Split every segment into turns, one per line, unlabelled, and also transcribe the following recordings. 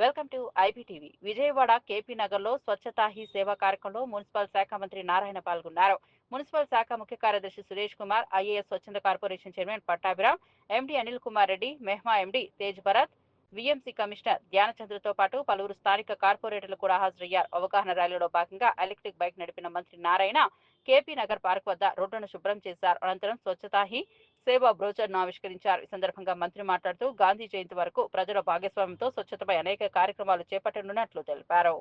Welcome to IPTV. Vijayawada K P నగర్లో స్వచ్ఛతా he సేవా కార్యక్రమంలో మున్సిపల్ శాఖ మంత్రి నారాయణ పాల్గొన్నారు. మున్సిపల్ శాఖ ముఖ్య కార్యదర్శి సురేష్ కుమార్ ఐఏఎస్ స్వచ్ఛంద corporation chairman Pattabhiram MD Anil Kumar Reddy మెహ్మా MD Tej Bharat VMC commissioner ధ్యానచంద్రతో పాటు పలువురు స్థానిక కార్పొరేటర్లు కూడా హాజరయ్యారు. అవగాహన ర్యాలీలో భాగంగా ఎలక్ట్రిక్ బైక్ నడిపిన మంత్రి నారాయణ కేపీ నగర్ పార్క్ వద్ద రోడ్డును శుభ్రం చేశారు. అనంతరం స్వచ్ఛతా హీ సేవా బ్రోచర్ను ఆవిష్కరించారు. ఈ సందర్భంగా మంత్రి మాట్లాడుతూ గాంధీ జయంతి వరకు ప్రజల భాగస్వామ్యంతో స్వచ్ఛతపై అనేక కార్యక్రమాలు చేపట్టనున్నట్లు తెలిపారు.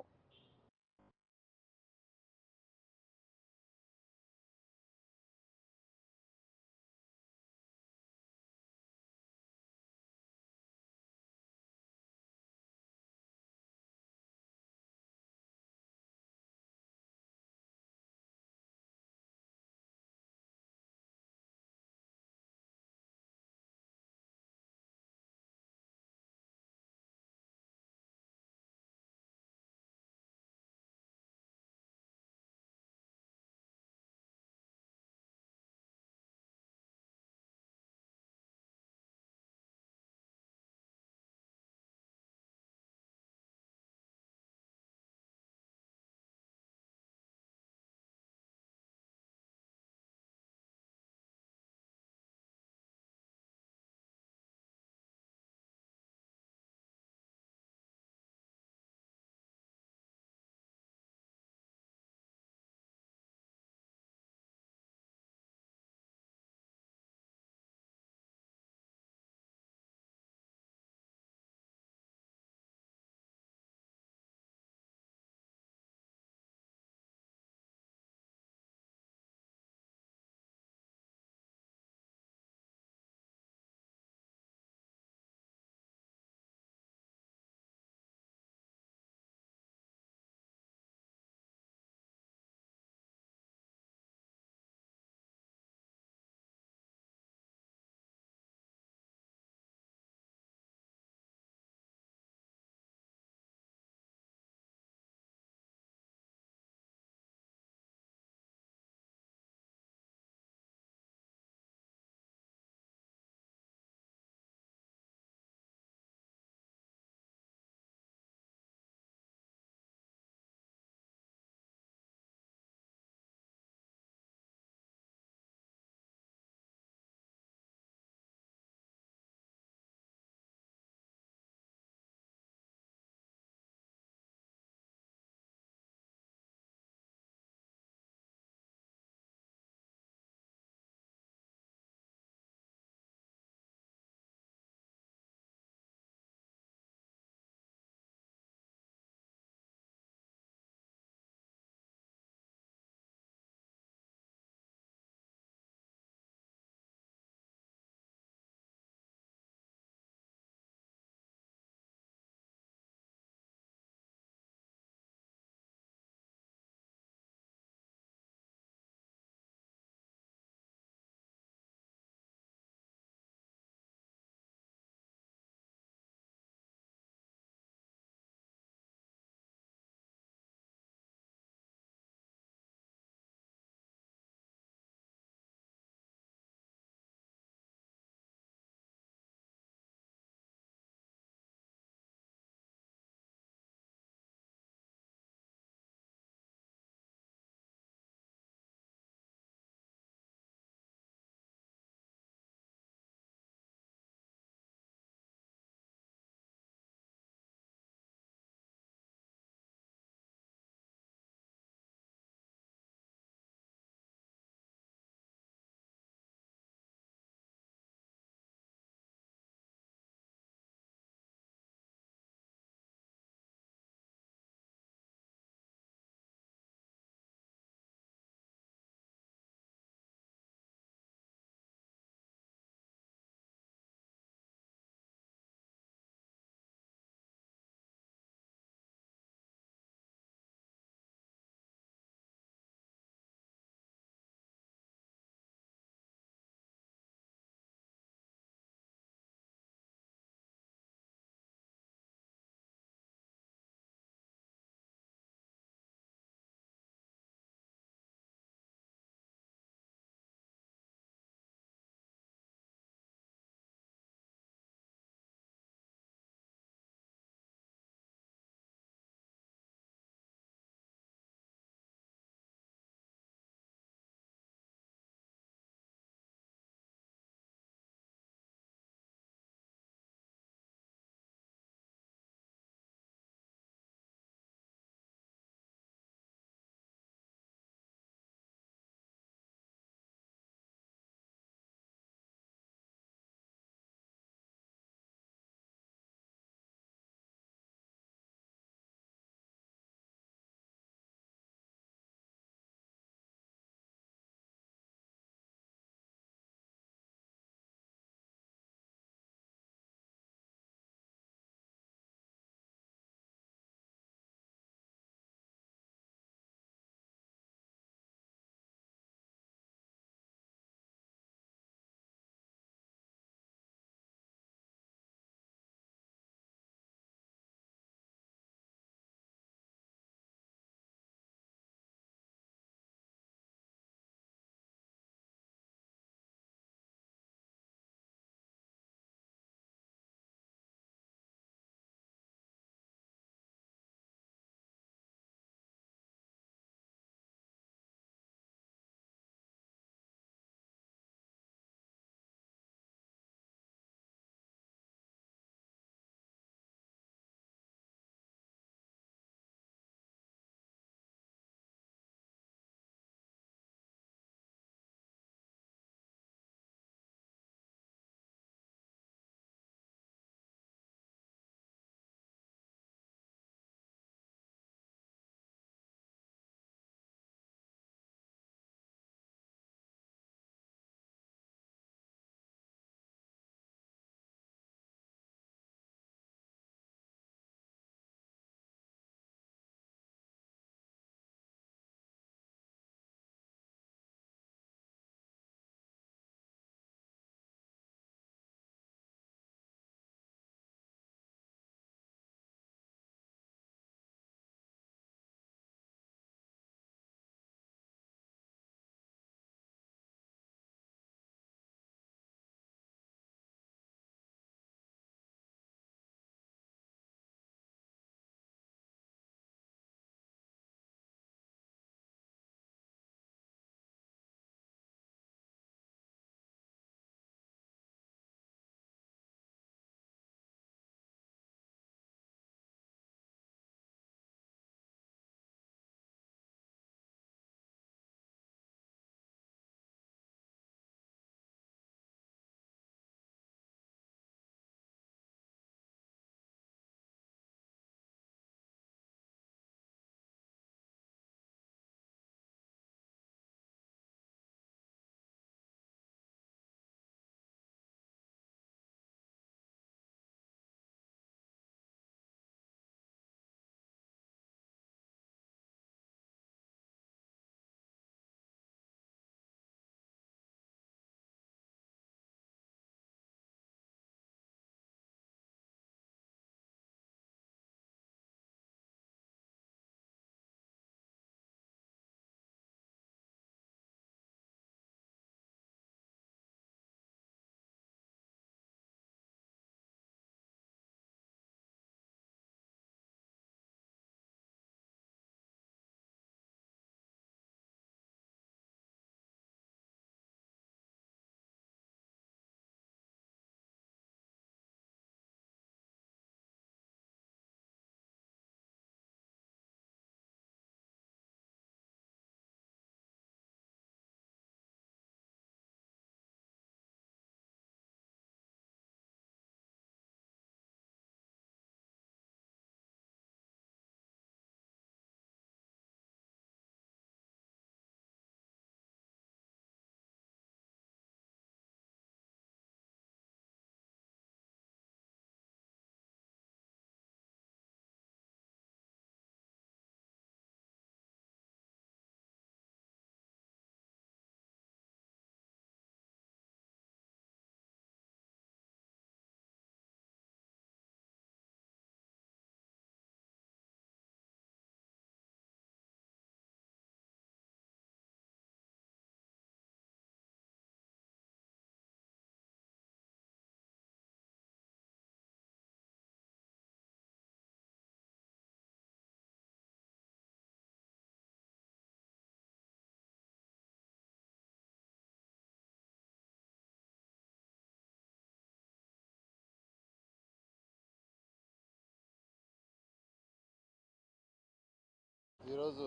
ఈరోజు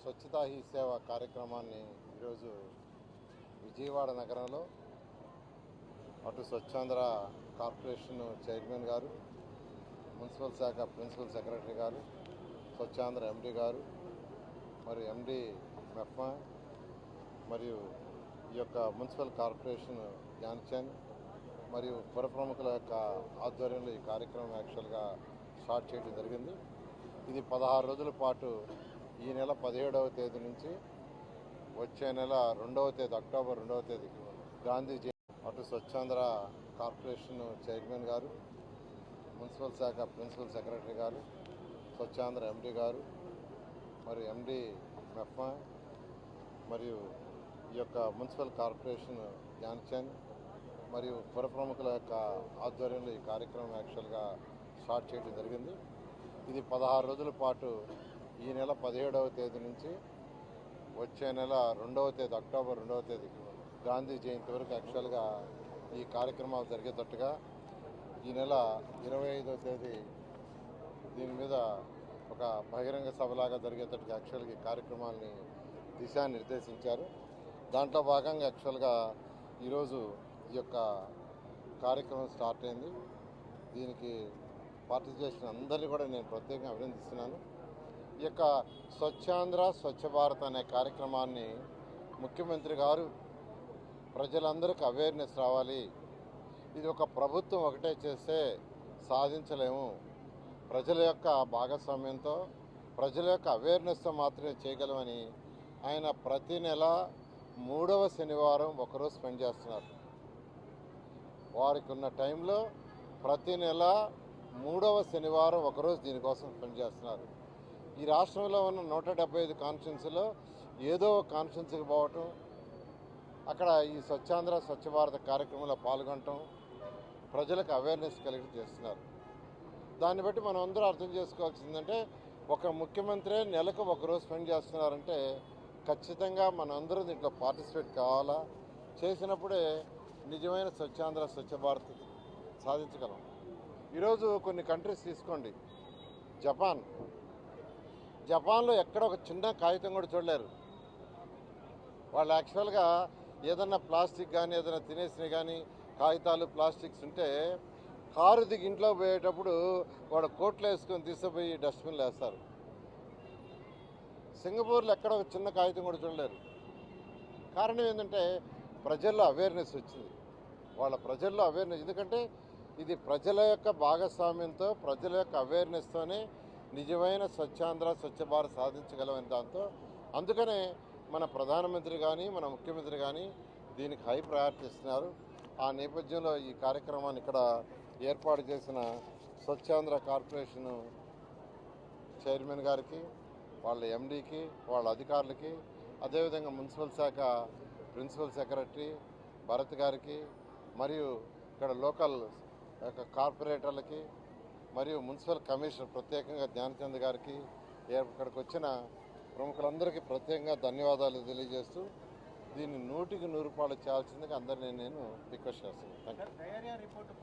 స్వచ్ఛతా హీ సేవ కార్యక్రమాన్ని ఈరోజు విజయవాడ నగరంలో అటు స్వచ్ఛాంధ్ర కార్పొరేషన్ చైర్మన్ గారు మున్సిపల్ శాఖ ప్రిన్సిపల్ సెక్రటరీ గారు స్వచ్ఛాంధ్ర ఎండి గారు మరియు ఎండి మెఫ్మా మరియు ఈ యొక్క మున్సిపల్ కార్పొరేషన్ ధ్యాన్చంద్ మరియు పుర ప్రముఖుల యొక్క ఆధ్వర్యంలో ఈ కార్యక్రమం యాక్చువల్గా స్టార్ట్ చేయడం జరిగింది. ఇది పదహారు రోజుల పాటు ఈ నెల పదిహేడవ తేదీ నుంచి వచ్చే నెల రెండవ తేదీ అక్టోబర్ రెండవ తేదీ గాంధీ అటు స్వచ్ఛాంధ్ర కార్పొరేషన్ చైర్మన్ గారు మున్సిపల్ శాఖ ప్రిన్సిపల్ సెక్రటరీ గారు స్వచ్ఛాంధ్ర ఎండి గారు మరి ఎండి మెప్ప మరియు ఈ యొక్క మున్సిపల్ కార్పొరేషన్ ధ్యాన్చంద్ మరియు పుర ప్రముఖుల యొక్క ఆధ్వర్యంలో ఈ కార్యక్రమం యాక్చువల్గా స్టార్ట్ చేయడం జరిగింది. ఇది పదహారు రోజుల పాటు ఈ నెల పదిహేడవ తేదీ నుంచి వచ్చే నెల రెండవ తేదీ అక్టోబర్ రెండవ తేదీ గాంధీ జయంతి వరకు యాక్చువల్గా ఈ కార్యక్రమాలు జరిగేటట్టుగా ఈ నెల ఇరవై ఐదవ తేదీ దీని మీద ఒక బహిరంగ సభలాగా జరిగేటట్టుగా యాక్చువల్గా ఈ కార్యక్రమాల్ని దిశానిర్దేశించారు. దాంట్లో భాగంగా యాక్చువల్గా ఈరోజు ఈ యొక్క కార్యక్రమం స్టార్ట్ అయింది. దీనికి పార్టిసిపేషన్ అందరినీ కూడా నేను ప్రత్యేకంగా అభినందిస్తున్నాను. ఈ యొక్క స్వచ్ఛాంధ్ర స్వచ్ఛ భారత్ అనే కార్యక్రమాన్ని ముఖ్యమంత్రి గారు ప్రజలందరికీ అవేర్నెస్ రావాలి. ఇది ఒక ప్రభుత్వం ఒకటే చేస్తే సాధించలేము. ప్రజల యొక్క భాగస్వామ్యంతో ప్రజల యొక్క అవేర్నెస్తో మాత్రమే చేయగలమని ఆయన ప్రతి నెల మూడవ శనివారం ఒకరోజు స్పెండ్ చేస్తున్నారు. వారికి ఉన్న టైంలో ప్రతి నెల మూడవ శనివారం ఒకరోజు దీనికోసం స్పెండ్ చేస్తున్నారు. ఈ రాష్ట్రంలో ఉన్న నూట డెబ్బై ఐదు కాన్స్టిట్యున్సీలో ఏదో ఒక పోవటం అక్కడ ఈ స్వచ్ఛాంధ్ర స్వచ్ఛ భారత కార్యక్రమంలో పాల్గొనటం ప్రజలకు అవేర్నెస్ కలిగి చేస్తున్నారు. దాన్ని బట్టి మనం అందరూ అర్థం చేసుకోవాల్సిందంటే ఒక ముఖ్యమంత్రి నెలకు ఒకరోజు స్పెండ్ చేస్తున్నారంటే ఖచ్చితంగా మనందరూ దీంట్లో పార్టిసిపేట్ కావాలా? చేసినప్పుడే నిజమైన స్వచ్ఛాంధ్ర స్వచ్ఛ భారత్ సాధించగలం. ఈరోజు కొన్ని కంట్రీస్ తీసుకోండి. జపాన్. జపాన్లో ఎక్కడ ఒక చిన్న కాగితం కూడా చూడలేరు. వాళ్ళు యాక్చువల్గా ఏదన్నా ప్లాస్టిక్ కానీ ఏదైనా తినేసినవి కానీ కాగితాలు ప్లాస్టిక్స్ ఉంటే కారు దిగి ఇంట్లో పోయేటప్పుడు వాడు కోట్లు వేసుకొని తీసుకుపోయి డస్ట్బిన్లు వేస్తారు. సింగపూర్లో ఎక్కడ ఒక చిన్న కాగితం కూడా చూడలేరు. కారణం ఏంటంటే ప్రజల్లో అవేర్నెస్ వచ్చింది. వాళ్ళ ప్రజల్లో అవేర్నెస్ ఎందుకంటే ఇది ప్రజల యొక్క భాగస్వామ్యంతో ప్రజల యొక్క అవేర్నెస్తోనే నిజమైన స్వచ్ఛాంధ్ర స్వచ్ఛ భారత్ సాధించగలమని దాంతో. అందుకనే మన ప్రధానమంత్రి కానీ మన ముఖ్యమంత్రి కానీ దీనికి హై ప్రయారిటీ ఇస్తున్నారు. ఆ నేపథ్యంలో ఈ కార్యక్రమాన్ని ఇక్కడ ఏర్పాటు చేసిన స్వచ్ఛాంధ్ర కార్పొరేషన్ చైర్మన్ గారికి వాళ్ళ ఎండీకి వాళ్ళ అధికారులకి అదేవిధంగా మున్సిపల్ శాఖ ప్రిన్సిపల్ సెక్రటరీ భరత్ గారికి మరియు ఇక్కడ లోకల్ యొక్క కార్పొరేటర్లకి మరియు మున్సిపల్ కమిషనర్ ప్రత్యేకంగా ధ్యానచంద్ గారికి ఇక్కడికి వచ్చిన ప్రముఖులందరికీ ప్రత్యేకంగా ధన్యవాదాలు తెలియజేస్తూ దీన్ని నూటికి నూరు రూపాయలు చేయాల్సిందిగా అందరినీ నేను రిక్వెస్ట్ చేస్తున్నాను.